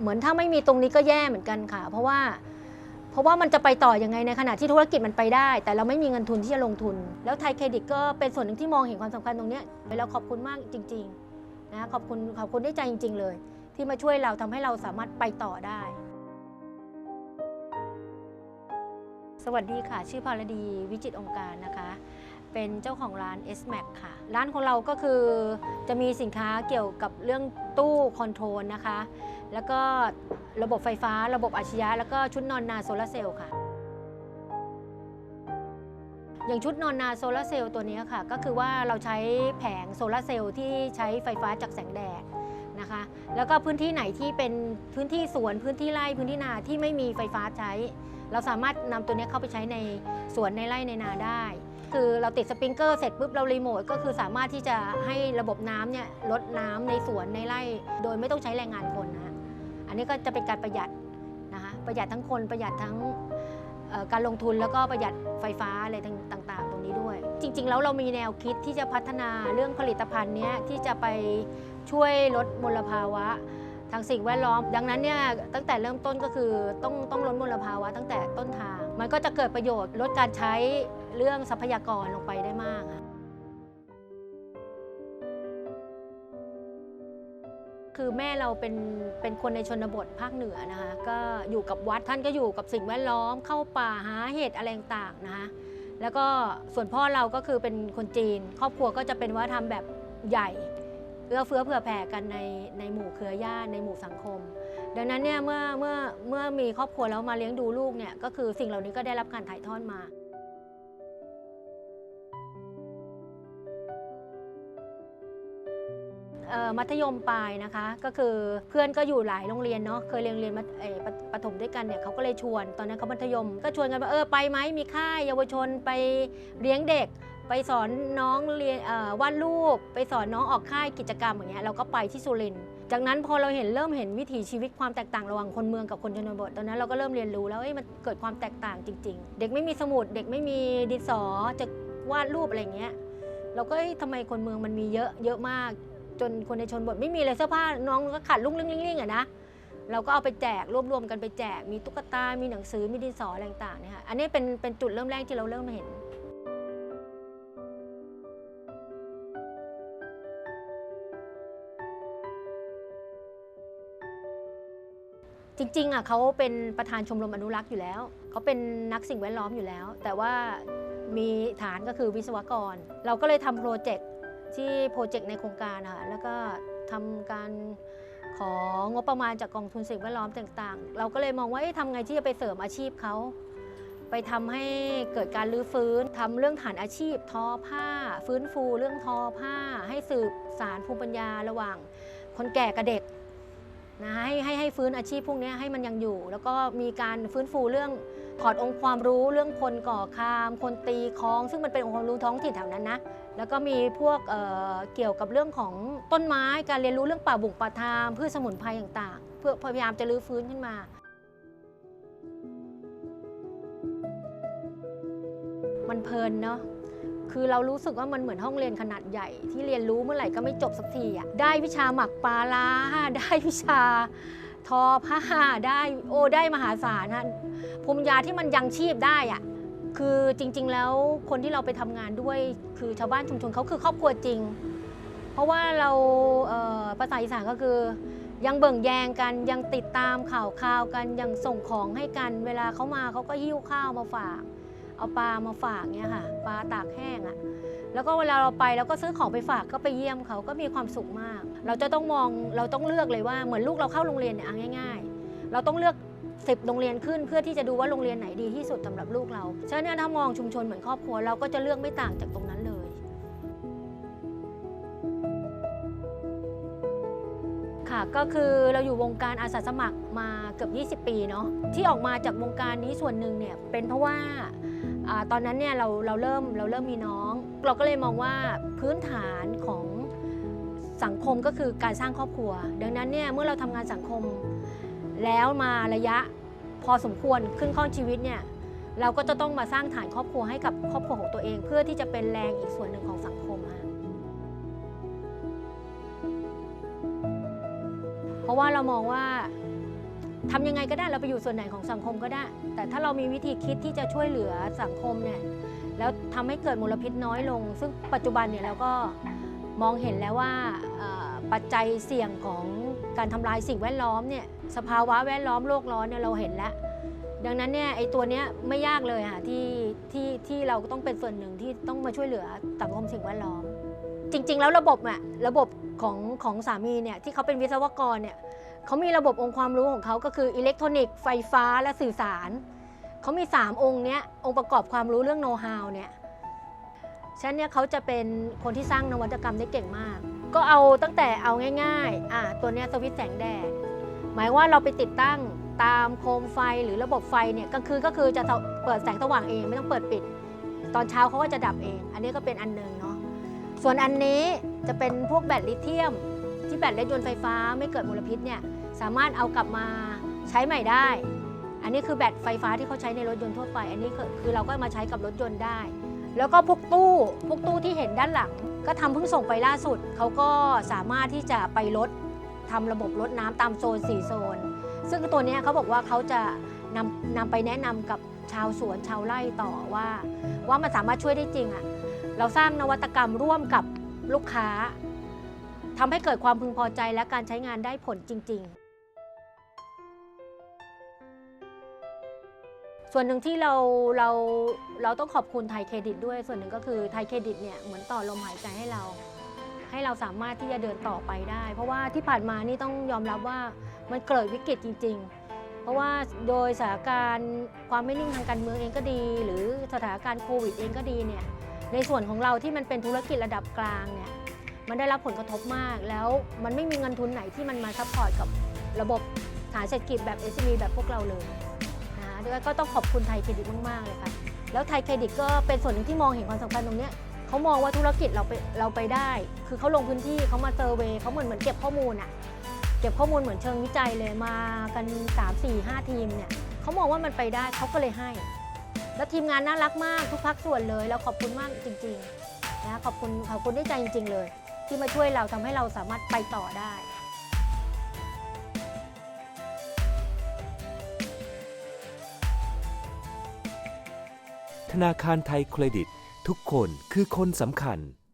เหมือนถ้าไม่มีตรงนี้ก็แย่เหมือนกันค่ะ เพราะว่าเพราะว่ามันจะไปต่อยังไงในขณะที่ธุรกิจมันไปได้ แต่เราไม่มีเงินทุนที่จะลงทุน แล้วไทยเครดิตก็เป็นส่วนหนึ่งที่มองเห็นความสำคัญตรงนี้ยเราขอบคุณมากจริงๆนะขอบคุณขอบคุณด้วยใจจริง ๆ เลย ที่มาช่วยเราทำให้เราสามารถไปต่อได้ สวัสดีค่ะ ชื่อพรดีวิจิตองค์การนะคะ เป็นเจ้าของร้าน S Max ค่ะ ร้านของเราก็คือจะมีสินค้าเกี่ยวกับเรื่องตู้คอนโทรลนะคะ แล้วก็ระบบไฟฟ้า ระบบอัจฉริยะแล้วก็ชุดนอนนาโซลาร์เซลล์ค่ะ อย่างชุดนอนนาโซลาร์เซลล์ตัวนี้ค่ะ ก็คือว่าเราใช้แผงโซลาร์เซลล์ที่ใช้ไฟฟ้าจากแสงแดดนะคะ แล้วก็พื้นที่ไหนที่เป็นพื้นที่สวนพื้นที่ไร่พื้นที่นาที่ไม่มีไฟฟ้าใช้ เราสามารถนำตัวนี้เข้าไปใช้ในสวนในไร่ในนาได้ คือเราติดสปริงเกอร์เสร็จปุ๊บเรารีโมทก็คือสามารถที่จะให้ระบบน้ำเนี่ยลดน้ำในสวนในไร่ โดยไม่ต้องใช้แรงงานคนนะอันนี้ก็จะเป็นการประหยัดนะคะประหยัดทั้งคนประหยัดทั้งการลงทุนแล้วก็ประหยัดไฟฟ้าอะไรต่างๆ ตรงนี้ด้วย จริง ๆ แล้วเรามีแนวคิดที่จะพัฒนาเรื่องผลิตภัณฑ์เนี้ยที่จะไปช่วยลดมลภาวะทางสิ่งแวดล้อม ดังนั้นเนี่ยตั้งแต่เริ่มต้นก็คือต้องต้องลดมลภาวะตั้งแต่ต้นทาง มันก็จะเกิดประโยชน์ลดการใช้ เรื่องทรัพยากรลงไปได้มากค่ะคือแม่เราเป็นเป็นคนในชนบทภาคเหนือนะคะก็อยู่กับวัดท่านก็อยู่กับสิ่งแวดล้อมเข้าป่าหาเห็ดอะไรต่างๆนะคะแล้วก็ส่วนพ่อเราก็คือเป็นคนจีน ครอบครัวก็จะเป็นวัฒนธรรมแบบใหญ่เอื้อเฟื้อเผื่อแผ่กันในในหมู่เครือญาติในหมู่สังคม ดังนั้นเนี่ยเมื่อเมื่อเมื่อมีครอบครัวแล้วมาเลี้ยงดูลูกเนี่ยก็คือสิ่งเหล่านี้ก็ได้รับการถ่ายทอดมา มัธยมปลายนะคะ ก็คือเพื่อนก็อยู่หลายโรงเรียนเนาะเคยเรียนเรียนมัธเอ่อปประถมด้วยกันเนี่ยเขาก็เลยชวน ตอนนั้นเขามัธยม ก็ชวนกันว่าเออไปไหมมีค่ายเยาวชนไปเลี้ยงเด็ก ไปสอนน้องเรียนวาดรูป ไปสอนน้องออกค่ายกิจกรรมอย่างเงี้ยเราก็ไปที่สุรินทร์จากนั้นพอเราเห็นเริ่มเห็นวิถีชีวิตความแตกต่างระหว่างคนเมืองกับคนชนบทตอนนั้นเราก็เริ่มเรียนรู้แล้วเอ้ยมันเกิดความแตกต่างจริง ๆ เด็กไม่มีสมุดเด็กไม่มีดินสอจะวาดรูปอะไรเงี้ยเราก็เอ้ยทำไมคนเมืองมันมีเยอะเยอะมาก จนคนในชนบทไม่มีเลยเสื้อผ้าน้องก็ขาดลุ่งลิ่งลิ่งอะนะเราก็เอาไปแจกรวบรวมกันไปแจกมีตุ๊กตา มีหนังสือมีดินสออะไรต่างๆเนี่ยค่ะอันนี้เป็นเป็นจุดเริ่มแรกที่เราเริ่มเห็นจริงๆอะเขาเป็นประธานชมรมอนุรักษ์อยู่แล้ว เขาเป็นนักสิ่งแวดล้อมอยู่แล้ว แต่ว่ามีฐานก็คือวิศวกร เราก็เลยทำโปรเจกต์ ที่โปรเจกต์ในโครงการค่ะแล้วก็ทำการของบประมาณจากกองทุนสิ่งแวดล้อมต่างๆ เราก็เลยมองว่าเอ๊ะทำไงที่จะไปเสริมอาชีพเขาไปทำให้เกิดการรื้อฟื้นทำเรื่องฐานอาชีพ ทอผ้า ฟื้นฟูเรื่องทอผ้า ให้สืบสารภูมิปัญญาระหว่าง คนแก่กับเด็กนะให้ให้ให้ฟื้นอาชีพพวกนี้ให้มันยังอยู่ แล้วก็มีการฟื้นฟูเรื่อง ถอดองค์ความรู้เรื่องคนก่อคาม คนตีคล้อง ซึ่งมันเป็นองค์ความรู้ท้องถิ่นแถวนั้นนะ แล้วก็มีพวกเเกี่ยวกับเรื่องของต้นไม้ การเรียนรู้เรื่องป่าบุกป่าทามพืชสมุนไพรต่างๆ เพื่อพยายามจะรื้อฟื้นขึ้นมามันเพลินเนาะ คือเรารู้สึกว่ามันเหมือนห้องเรียนขนาดใหญ่ ที่เรียนรู้เมื่อไหร่ก็ไม่จบสักทีอะได้วิชาหมักปลาลาได้วิชาทอผ้าได้โอ้ได้มหาศาลนะ ภูมิปัญญาที่มันยังชีพได้อะคือจริง ๆ แล้วคนที่เราไปทำงานด้วยคือชาวบ้านชุมชนเขาคือครอบครัวจริง เพราะว่าเราเภาษาอีสานก็คือ ยังเบิ่งแยงกันยังติดตามข่าวข่าวกันยังส่งของให้กัน เวลาเขามาเขาก็หิ้วข้าวมาฝาก เอาปลามาฝากเนี่ยค่ะปลาตากแห้งอะ่ะแล้วก็เวลาเราไปเราก็ซื้อของไปฝากก็ไปเยี่ยมเขาก็มีความสุขมาก เราจะต้องมองเราต้องเลือกเลยว่าเหมือนลูกเราเข้าโรงเรียนเนี่ยง่าย ๆ เราต้องเลือก สิบโรงเรียนขึ้น เพื่อที่จะดูว่าโรงเรียนไหนดีที่สุดสำหรับลูกเรา ฉะนั้นถ้ามองชุมชนเหมือนครอบครัวเราก็จะเลือกไม่ต่างจากตรงนั้นเลย ค่ะก็คือเราอยู่วงการอาสาสมัครมาเกือบ 20 ปีเนาะที่ออกมาจากวงการนี้ส่วนหนึ่งเนี่ยเป็นเพราะว่าอาตอนนั้นเนี่ยเราเราเริ่มเราเริ่มมีน้อง เราก็เลยมองว่าพื้นฐานของสังคมก็คือการสร้างครอบครัว ดังนั้นเนี่ยเมื่อเราทำงานสังคม แล้วมาระยะพอสมควรขึ้นข้อนชีวิตเนี่ยเราก็จะต้องมาสร้างฐานครอบครัวให้กับครอบครัวของตัวเอง เพื่อที่จะเป็นแรงอีกส่วนหนึ่งของสังคมค่ะเพราะว่าเรามองว่าทำยังไงก็ได้เราไปอยู่ส่วนไหนของสังคมก็ได้ แต่ถ้าเรามีวิธีคิดที่จะช่วยเหลือสังคมเนี่ยแล้วทำให้เกิดมลพิษน้อยลง ซึ่งปัจจุบันเนี่ยเราก็มองเห็นแล้วว่าปัจจัยเสี่ยงของการทำลายสิ่งแวดล้อมเนี่ย สภาวะแวดล้อมโลกร้อนเนี่ยเราเห็นแล้ว ดังนั้นเนี่ยไอ้ตัวเนี้ยไม่ยากเลยค่ะที่ที่ที่เราต้องเป็นส่วนหนึ่งที่ต้องมาช่วยเหลือสังคมสิ่งแวดล้อม จริง ๆ แล้วระบบอะระบบของของสามีเนี่ยที่เขาเป็นวิศวกรเนี่ยเขามีระบบองค์ความรู้ของเขาก็คืออิเล็กทรอนิกส์ไฟฟ้าและสื่อสาร เขามี 3 องค์เนี้ยองค์ประกอบความรู้เรื่องโน้ตฮาวเนี่ยฉะนั้นเนี่ยเขาจะเป็นคนที่สร้างนวัตกรรมได้เก่งมาก ก็เอาตั้งแต่เอาง่ายๆอะตัวเนี้ยสวิตช์แสงแดด หมายว่าเราไปติดตั้งตามโคมไฟหรือระบบไฟเนี่ยกลางคืนก็คือจะเปิดแสงสว่างเองไม่ต้องเปิดปิด ตอนเช้าเขาก็จะดับเอง อันนี้ก็เป็นอันหนึ่งเนาะส่วนอันนี้จะเป็นพวกแบตลิเธียม ที่แบตรถยนต์ไฟฟ้าไม่เกิดมลพิษเนี่ยสามารถเอากลับมาใช้ใหม่ได้ อันนี้คือแบตไฟฟ้าที่เขาใช้ในรถยนต์ทั่วไป อันนี้คือเราก็มาใช้กับรถยนต์ได้ แล้วก็พวกตู้พวกตู้ที่เห็นด้านหลัง ก็ทำเพิ่งส่งไปล่าสุดเขาก็สามารถที่จะไปลด ทำระบบลดน้ำตามโซน 4 โซน ซึ่งตัวนี้เขาบอกว่าเขาจะนำนำไปแนะนำกับชาวสวนชาวไร่ต่อว่า ว่ามันสามารถช่วยได้จริงอะ่ะเราสร้างนวัตกรรมร่วมกับลูกค้าทำให้เกิดความพึงพอใจและการใช้งานได้ผลจริง ๆ ส่วนหนึ่งที่เราเราเราต้องขอบคุณไทยเครดิตด้วย ส่วนหนึ่งก็คือไทยเครดิตเนี่ยเหมือนต่อลมหายใจให้เรา ให้เราสามารถที่จะเดินต่อไปได้ เพราะว่าที่ผ่านมานี่ต้องยอมรับว่ามันเกิดวิกฤตจริง ๆ เพราะว่าโดยสถานการณ์ความไม่นิ่งทางการเมืองเองก็ดี หรือสถานการณ์โควิดเองก็ดีเนี่ยในส่วนของเราที่มันเป็นธุรกิจระดับกลางเนี่ยมันได้รับผลกระทบมาก แล้วมันไม่มีเงินทุนไหนที่มันมาซัพพอร์ตกับระบบฐานเศรษฐกิจแบบ SME แบบพวกเราเลยนะด้วยก็ต้องขอบคุณไทยเครดิตมาก ๆ เลยค่ะ แล้วไทยเครดิตก็เป็นส่วนหนึ่งที่มองเห็นความสำคัญตรงเนี้ย เขามองว่าธุรกิจเราไปเราไปได้ คือเขาลงพื้นที่เขามาเซอร์เวย์เขาเหมือนเหมือนเก็บข้อมูลอะเก็บข้อมูลเหมือนเชิงวิจัยเลยมากัน 3 4 5 ทีมเนี่ยเขามองว่ามันไปได้เขาก็เลยให้ แล้วทีมงานน่ารักมากทุกภาคส่วนเลยแล้วขอบคุณมากจริงๆนะขอบคุณขอบคุณด้วยใจจริง ๆ เลย ที่มาช่วยเราทำให้เราสามารถไปต่อได้ธนาคารไทยเครดิต ทุกคนคือคนสำคัญ